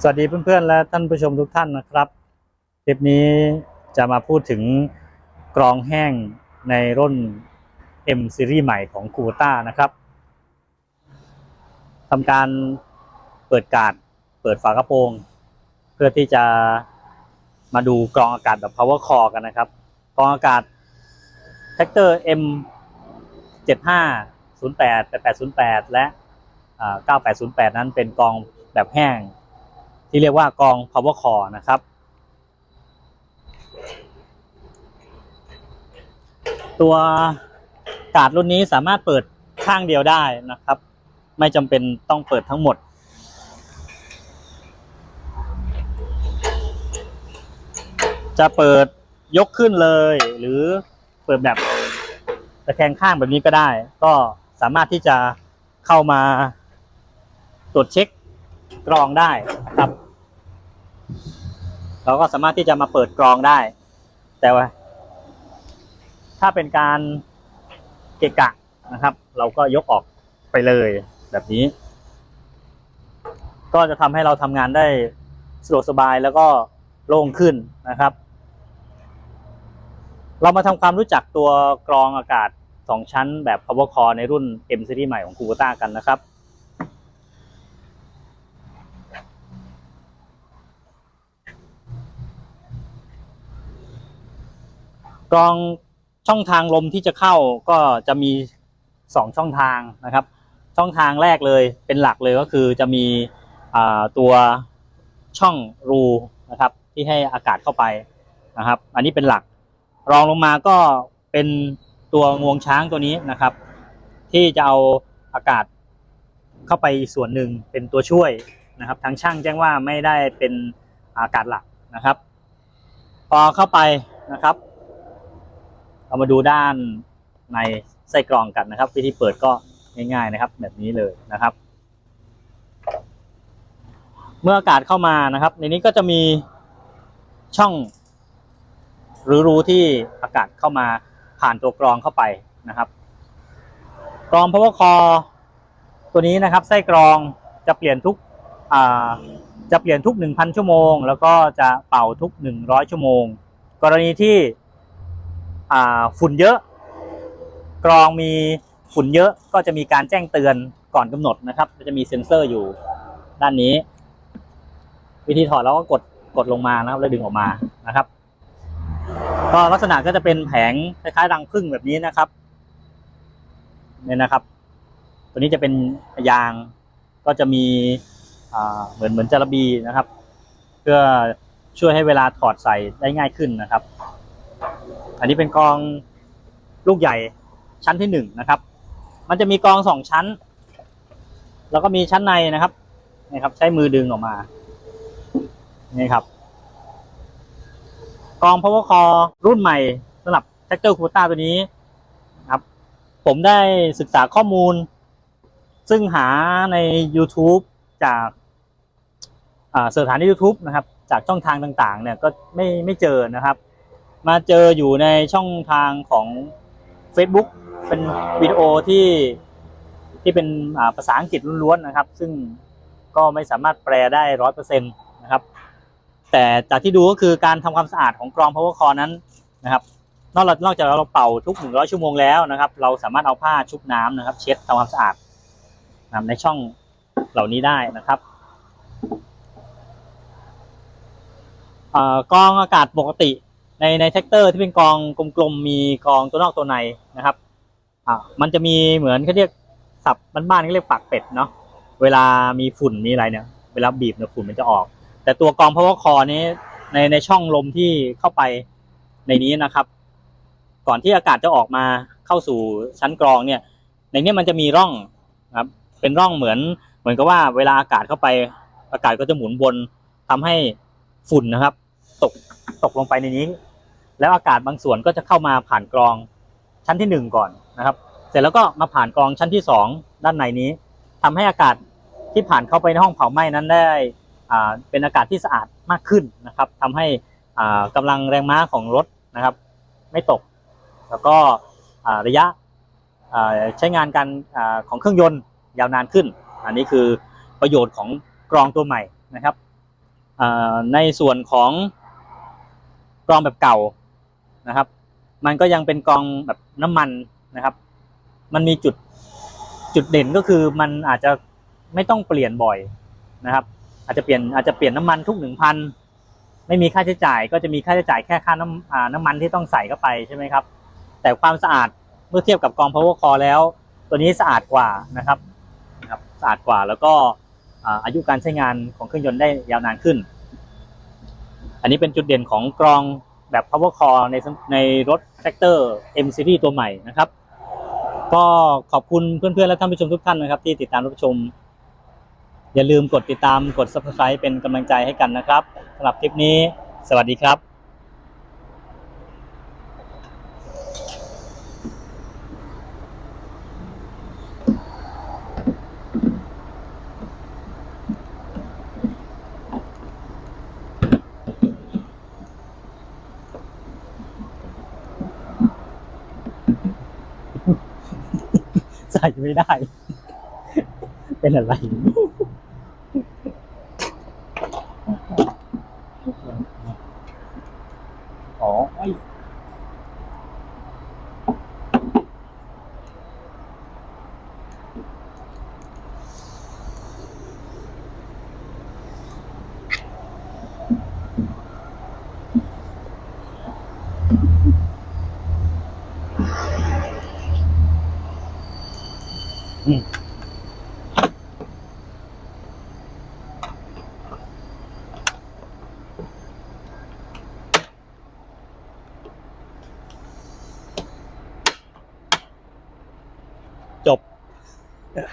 สวัสดีเพื่อนๆ และท่านผู้ชมทุกท่านนะครับ คลิปนี้จะมาพูดถึงกรองแห้งในรุ่น M ซีรีส์ใหม่ของ c u b a t a นะครับทำการเปิดการ์ดเปิดฝากระโปรง เพื่อที่จะมาดูกรองอากาศแบบ power core กันนะครับ กรองอากาศ t a c t o r M 75 08 8808 และอ่า9808 นั้นเป็นกรองแบบแห้ง ที่เรียกว่ากอง power core นะครับ ตัวการ์ดรุ่นนี้สามารถเปิดข้างเดียวได้นะครับ ไม่จำเป็นต้องเปิดทั้งหมด จะเปิดยกขึ้นเลย หรือเปิดแบบตะแคงข้างแบบนี้ก็ได้ ก็สามารถที่จะเข้ามาตรวจเช็คกรองได้นะครับ เราก็สามารถที่จะมาเปิดกรองได้ แต่ว่า ถ้าเป็นการเกะกะนะครับ เราก็ยกออกไปเลยแบบนี้ ก็จะทำให้เราทำงานได้สะดวกสบายแล้วก็โล่งขึ้นนะครับ เรามาทำความรู้จักตัวกรองอากาศ 2 ชั้นแบบ power core ในรุ่น M series ใหม่ของ Kubota กันนะครับ กรองช่องทางลมที่จะเข้าก็จะมีสองช่องทางนะครับ ช่องทางแรกเลยเป็นหลักเลยก็คือจะมีตัวช่องรูนะครับที่ให้อากาศเข้าไปนะครับ อันนี้เป็นหลักรองลงมาก็เป็นตัวงวงช้างตัวนี้นะครับ ที่จะเอาอากาศเข้าไปส่วนหนึ่งเป็นตัวช่วยนะครับ ทางช่างแจ้งว่าไม่ได้เป็นอากาศหลักนะครับ พอเข้าไปนะครับ เรามาดูด้านในไส้กรองกันนะครับ วิธีเปิดก็ง่ายๆนะครับ แบบนี้เลยนะครับ เมื่ออากาศเข้ามานะครับ ในนี้ก็จะมีช่อง หรือรูที่อากาศเข้ามาผ่านตัวกรองเข้าไปนะครับ กรอง power core ตัวนี้นะครับ ไส้กรองจะเปลี่ยนทุกจะเปลี่ยนทุก 1,000 ชั่วโมง แล้วก็จะเป่าทุก 100 ชั่วโมง กรณีที่ ฝุ่นเยอะ กรองมีฝุ่นเยอะก็จะมีการแจ้งเตือนก่อนกำหนดนะครับจะมีเซ็นเซอร์อยู่ด้านนี้ วิธีถอดเราก็กดกดลงมานะครับ แล้วดึงออกมานะครับก็ลักษณะก็จะเป็นแผงคล้ายๆรังผึ้งแบบนี้นะครับเนี่ยนะครับ ตัวนี้จะเป็นยางก็จะมีเหมือนเหมือนจระบีนะครับ เพื่อช่วยให้เวลาถอดใส่ได้ง่ายขึ้นนะครับ อันนี้เป็นกองลูกใหญ่ชั้นที่หนึ่งนะครับ มันจะมีกองสองชั้น แล้วก็มีชั้นในนะครับนี่ครับ ใช้มือดึงออกมา นี่ครับ กอง power core รุ่นใหม่สำหรับ tractor Kubota ตัวนี้ครับ ผมได้ศึกษาข้อมูล ซึ่งหาใน YouTube จากอ่าเสิร์ชหาใน YouTube นะครับ จากช่องทางต่างๆ เนี่ยก็ไม่ไม่เจอนะครับ มาเจออยู่ในช่องทางของ Facebook เป็นวิดีโอที่ที่เป็นภาษาอังกฤษล้วนๆนะครับ ซึ่งก็ไม่สามารถแปลได้ร้อยเปอร์เซ็นต์นะครับ แต่จากที่ดูก็คือการทำความสะอาดของกรอง power core นั้นนะครับ นอกจากนอกจากเราเป่าทุก 100 ชั่วโมงแล้วนะครับ เราสามารถเอาผ้าชุบน้ำนะครับ เช็ดทำความสะอาดนะครับในช่องเหล่านี้ได้นะครับอ่อกรองอากาศปกติ ในในแท็กเตอร์ที่เป็นกรองกลมๆมีกรองตัวนอกตัวในนะครับอ่ามันจะมีเหมือนเขาเรียกศัพท์บ้านๆเขาเรียกปากเป็ดเนาะเวลามีฝุ่นมีอะไรเนี่ย เวลาบีบเนี่ยฝุ่นมันจะออก แต่ตัวกรอง power core นี้ในในช่องลมที่เข้าไปในนี้นะครับ ก่อนที่อากาศจะออกมาเข้าสู่ชั้นกรองเนี่ย ในนี้มันจะมีร่องนะครับ เป็นร่องเหมือน เหมือนกับว่าเวลาอากาศเข้าไป อากาศก็จะหมุนวนทำให้ฝุ่นนะครับ ตกลงไปในนี้ แล้วอากาศบางส่วนก็จะเข้ามาผ่านกรองชั้นที่หนึ่งก่อนนะครับ เสร็จแล้วก็มาผ่านกรองชั้นที่สองด้านในนี้ทำให้อากาศที่ผ่านเข้าไปในห้องเผาไหม้นั้นได้อ่าเป็นอากาศที่สะอาดมากขึ้นนะครับทำให้อ่ากำลังแรงม้าของรถนะครับ ไม่ตก แล้วก็อ่าระยะอ่าใช้งานการอ่าของเครื่องยนต์ยาวนานขึ้น อันนี้คือประโยชน์ของกรองตัวใหม่นะครับอ่าในส่วนของ กรองแบบเก่านะครับ มันก็ยังเป็นกรองแบบน้ำมันนะครับ มันมีจุดจุดเด่นก็คือมันอาจจะไม่ต้องเปลี่ยนบ่อยนะครับ อาจจะเปลี่ยนอาจจะเปลี่ยนน้ำมันทุกหนึ่งพันไม่มีค่าใช้จ่าย ก็จะมีค่าใช้จ่ายแค่ค่าน้ำน้ำมันที่ต้องใส่เข้าไปใช่ไหมครับ แต่ความสะอาดเมื่อเทียบกับกอง power core แล้ว ตัวนี้สะอาดกว่านะครับนะครับ สะอาดกว่าแล้วก็อายุการใช้งานของเครื่องยนต์ได้ยาวนานขึ้น อันนี้เป็นจุดเด่นของกรองแบบ power core ในในรถแท็กเตอร์ M Series ตัวใหม่นะครับ ก็ขอบคุณเพื่อนๆ และท่านผู้ชมทุกท่านนะครับ ที่ติดตามรับชม อย่าลืมกดติดตามกด subscribe เป็นกำลังใจให้กันนะครับสำหรับคลิปนี้ สวัสดีครับ ใส่ไม่ได้ เป็นอะไร อ๋อไอ Yeah.